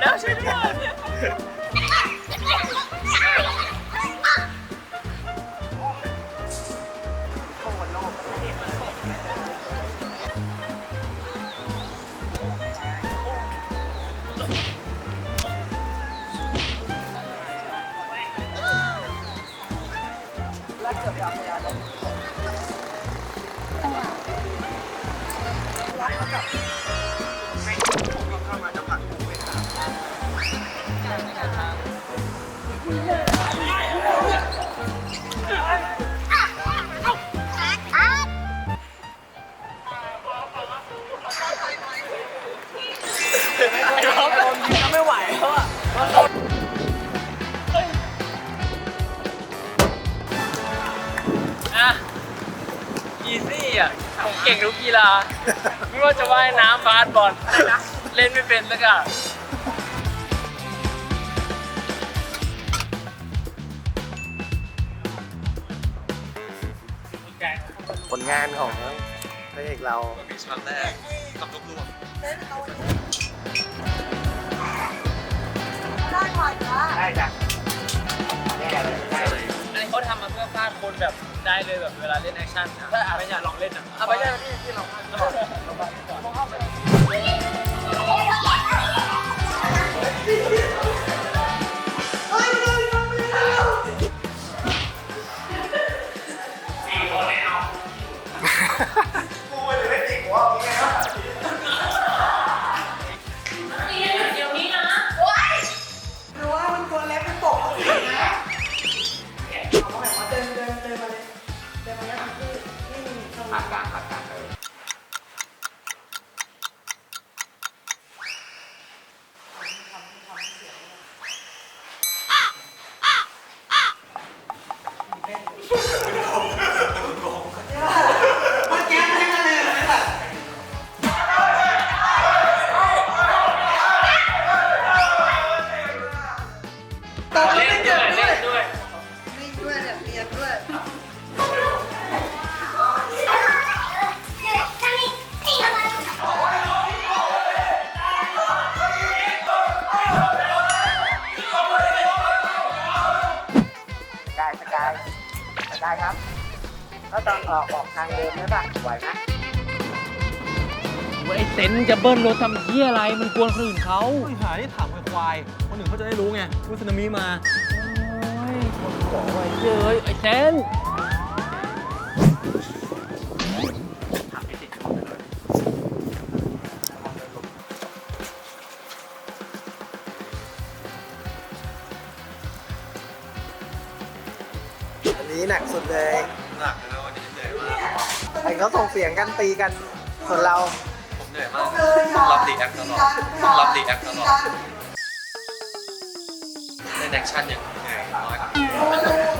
แล้วช่วยด้ว เก่งทุกกีฬา ไม่ว่าจะว่ายน้ำบาสบอลเล่นไม่เป็นสักอย่างผลงานของพระเอกเรามีช็อตแรกกับลูกลูกได้จ้ะ มาเพื่อฟาดคนแบบได้เลยแบบเวลาเล่นแอคชั่นนะไม่อยากลองเล่นอะเอาไปได้ที่ที่เราพาดดู ผ่านกลางผ่านกลาง สกายครับถ้าตอนออกออกทางเดิมได้ป่ะไหวไหมไอ้เต็นจะเบิ้ลรถทำเหี้ยอะไร มันกวนคนอื่นเขาปัญหาที่ถามควายๆคนอื่นเขาจะได้รู้ไงว่าสึนามิมา โอ้ยเย้ยไอ้เต็น นนี้หนักสุดเลยหนักนะวันนี้เหนื่อยมากไอ้เขาส่งเสียงกันตีกันส่วนเราผมเหนื่อยมากรับรีแอคตลอดรับรีแอคตลอดเล่นแอคชั่นอย่างเหนื่อยน้อยครับ